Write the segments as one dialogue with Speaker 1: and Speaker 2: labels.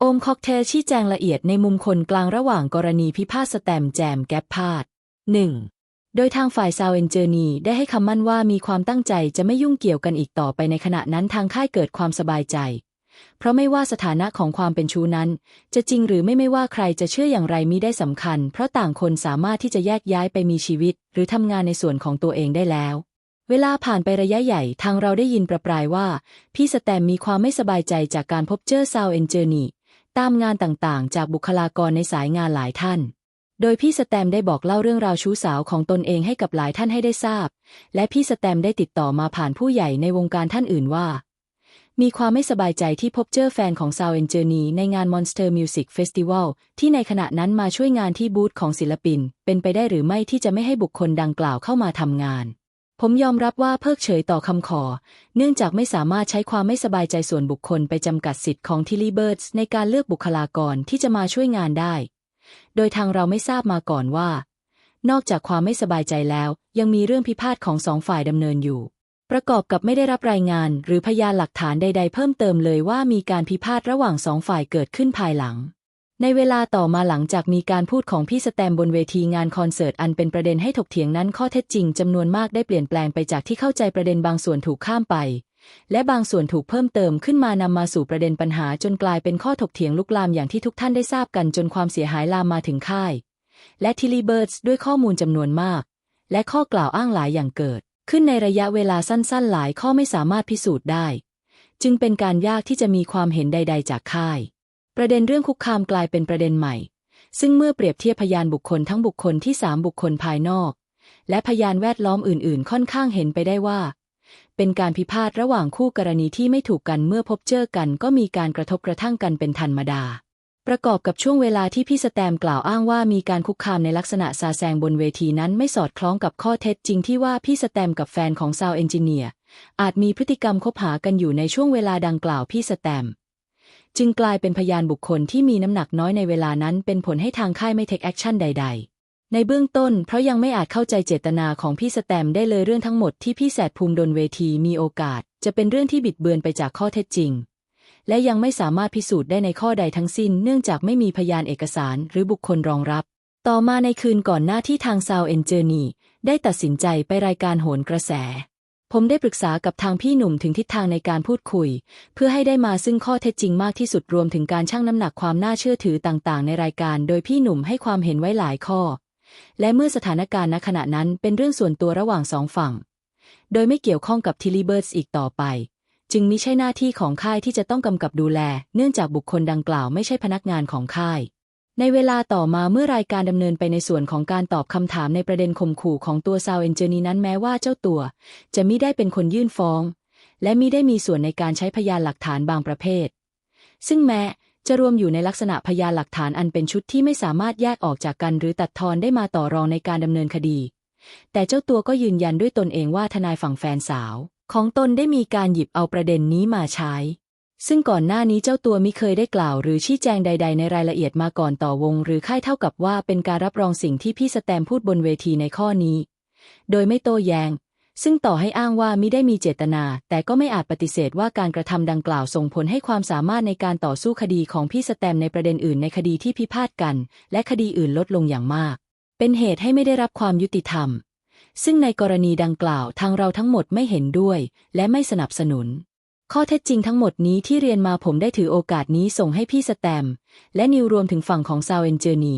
Speaker 1: โอมค็อกเทลชี้แจงละเอียดในมุมคนกลางระหว่างกรณีพิพาทสแตมแจมแก๊ปพาด 1. โดยทางฝ่ายซาวเอนเจอร์นีได้ให้คำมั่นว่ามีความตั้งใจจะไม่ยุ่งเกี่ยวกันอีกต่อไปในขณะนั้นทางค่ายเกิดความสบายใจ เพราะไม่ว่าสถานะของความเป็นชู้นั้น จะจริงหรือไม่ไม่ว่าใครจะเชื่ออย่างไรมิได้สำคัญ เพราะต่างคนสามารถที่จะแยกย้ายไปมีชีวิต หรือทำงานในส่วนของตัวเองได้แล้วเวลาผ่านไประยะใหญ่ทางเราได้ยินประปรายว่า พี่สแตมมีความไม่สบายใจจากการพบเจอซาวเอนเจอร์นี ตามงานต่างๆ จากบุคลากรในสายงานหลายท่าน โดยพี่สแตมได้บอกเล่าเรื่องราวชู้สาวของตนเองให้กับหลายท่านให้ได้ทราบ และพี่สแตมได้ติดต่อมาผ่านผู้ใหญ่ในวงการท่านอื่นว่า มีความไม่สบายใจที่พบเจอแฟนของ Sound e n g i n e ในงาน Monster Music Festival ที่ในขณะนั้นมาช่วยงานที่บูธของศิลปิน เป็นไปได้หรือไม่ที่จะไม่ให้บุคคลดังกล่าวเข้ามาทำงาน ผมยอมรับว่าเพิกเฉยต่อคำขอ เนื่องจากไม่สามารถใช้ความไม่สบายใจส่วนบุคคลไปจำกัดสิทธิ์ของทิลี่เบิร์ดในการเลือกบุคลากรที่จะมาช่วยงานได้ โดยทางเราไม่ทราบมาก่อนว่า นอกจากความไม่สบายใจแล้ว ยังมีเรื่องพิพาทของสองฝ่ายดำเนินอยู่ ประกอบกับไม่ได้รับรายงาน หรือพยานหลักฐานใด ๆ เพิ่มเติมเลยว่ามีการพิพาทระหว่างสองฝ่ายเกิดขึ้นภายหลัง ในเวลาต่อมาหลังจากมีการพูดของพี่สแตมบนเวทีงานคอนเสิร์ตอันเป็นประเด็นให้ถกเถียงนั้นข้อเท็จจริงจำนวนมากได้เปลี่ยนแปลงไปจากที่เข้าใจประเด็นบางส่วนถูกข้ามไป และบางส่วนถูกเพิ่มเติมขึ้นมานำมาสู่ประเด็นปัญหาจนกลายเป็นข้อถกเถียงลุกลามอย่างที่ทุกท่านได้ทราบกันจนความเสียหายลามมาถึงค่าย และทิลีเบิร์ดด้วยข้อมูลจำนวนมาก และข้อกล่าวอ้างหลายอย่างเกิด ขึ้นในระยะเวลาสั้นๆ หลายข้อไม่สามารถพิสูจน์ได้ จึงเป็นการยากที่จะมีความเห็นใด ๆ จากค่าย ประเด็นเรื่องคุกคามกลายเป็นประเด็นใหม่ ซึ่งเมื่อเปรียบเทียบพยานบุคคลทั้งบุคคลที่สามบุคคลภายนอก และพยานแวดล้อมอื่น ๆ ค่อนข้างเห็นไปได้ว่า เป็นการพิพาทระหว่างคู่กรณีที่ไม่ถูกกันเมื่อพบเจอกัน ก็มีการกระทบกระทั่งกันเป็นธรรมดา ประกอบกับช่วงเวลาที่พี่สแตมกล่าวอ้างว่ามีการคุกคามในลักษณะซาแซงบนเวทีนั้นไม่สอดคล้องกับข้อเท็จจริงที่ว่าพี่สแตมกับแฟนของซาวเอนจิเนียร์อาจมีพฤติกรรมคบหากันอยู่ในช่วงเวลาดังกล่าวพี่สแตม จึงกลายเป็นพยานบุคคลที่มีน้ำหนักน้อยในเวลานั้น เป็นผลให้ทางค่ายไม่เทคแอคชั่นใด ๆในเบื้องต้นเพราะยังไม่อาจเข้าใจเจตนาของพี่สแตมได้เลยเรื่องทั้งหมดที่พี่แสดภูมิดนเวทีมีโอกาส จะเป็นเรื่องที่บิดเบือนไปจากข้อเท็จจริง และยังไม่สามารถพิสูจน์ได้ในข้อใดทั้งสิ้น เนื่องจากไม่มีพยานเอกสารหรือบุคคลรองรับ ต่อมาในคืนก่อนหน้าที่ทางซาวเอนเจอร์นีได้ตัดสินใจไปรายการโหนกระแส ผมได้ปรึกษากับทางพี่หนุ่มถึงทิศทางในการพูดคุย เพื่อให้ได้มาซึ่งข้อเท็จจริงมากที่สุดรวมถึงการชั่งน้ำหนักความน่าเชื่อถือต่างๆ ในรายการ โดยพี่หนุ่มให้ความเห็นไว้หลายข้อ และเมื่อสถานการณ์ณขณะนั้นเป็นเรื่องส่วนตัวระหว่างสองฝั่ง โดยไม่เกี่ยวข้องกับทิลีเบิร์ดอีกต่อไป จึงมิใช่หน้าที่ของค่ายที่จะต้องกำกับดูแล เนื่องจากบุคคลดังกล่าวไม่ใช่พนักงานของค่าย ในเวลาต่อมาเมื่อรายการดำเนินไปในส่วนของการตอบคำถามในประเด็นข่มขู่ของตัวซาวเอนเจอร์นีนั้นแม้ว่าเจ้าตัว จะมิได้เป็นคนยื่นฟ้อง และมิได้มีส่วนในการใช้พยานหลักฐานบางประเภท ซึ่งแม้จะรวมอยู่ในลักษณะพยานหลักฐานอันเป็นชุดที่ไม่สามารถแยกออกจากกันหรือตัดทอนได้มาต่อรองในการดำเนินคดี แต่เจ้าตัวก็ยืนยันด้วยตนเองว่าทนายฝั่งแฟนสาว ของตนได้มีการหยิบเอาประเด็นนี้มาใช้ ซึ่งก่อนหน้านี้เจ้าตัวมิเคยได้กล่าว หรือชี้แจงใด ๆ ในรายละเอียดมาก่อนต่อวง หรือค่ายเท่ากับว่าเป็นการรับรองสิ่งที่พี่สแตมพูดบนเวทีในข้อนี้ โดยไม่โต้แยง้ง ซึ่งต่อให้อ้างว่ามิได้มีเจตนา แต่ก็ไม่อาจปฏิเสธว่าการกระทำดังกล่าวส่งผลให้ความสามารถในการต่อสู้คดีของพี่สแตมในประเด็นอื่นในคดีที่พิพาทกัน และคดีอื่นลดลงอย่างมาก เป็นเหตุให้ไม่ได้รับความยุติธรรม ซึ่งในกรณีดังกล่าวทางเราทั้งหมดไม่เห็นด้วย และไม่สนับสนุน ข้อเท็จจริงทั้งหมดนี้ที่เรียนมาผมได้ถือโอกาสนี้ส่งให้พี่สแตม และนิวรวมถึงฝั่งของซาวเอนเจอร์นี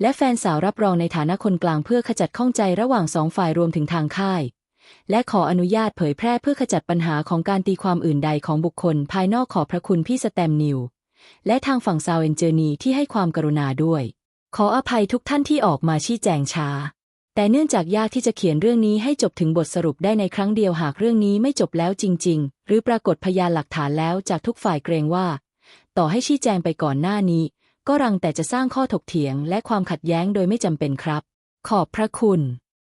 Speaker 1: และแฟนสาวรับรองในฐานะคนกลางเพื่อขจัดข้องใจระหว่างสองฝ่ายรวมถึงทางค่าย และขออนุญาตเผยแพร่เพื่อขจัดปัญหาของการตีความอื่นใดของบุคคล ภายนอกขอบพระคุณพี่สแตมนิว และทางฝั่งซาวเอนเจอร์นีที่ให้ความกรุณาด้วย ขออภัยทุกท่านที่ออกมาชี้แจงช้า แต่เนื่องจากยากที่จะเขียนเรื่องนี้ให้จบถึงบทสรุปได้ในครั้งเดียวหากเรื่องนี้ไม่จบแล้วจริง ๆ หรือปรากฏพยานหลักฐานแล้วจากทุกฝ่ายเกรงว่า ต่อให้ชี้แจงไปก่อนหน้านี้ ก็รังแต่จะสร้างข้อถกเถียงและความขัดแย้งโดยไม่จำเป็นครับ ขอบพระคุณ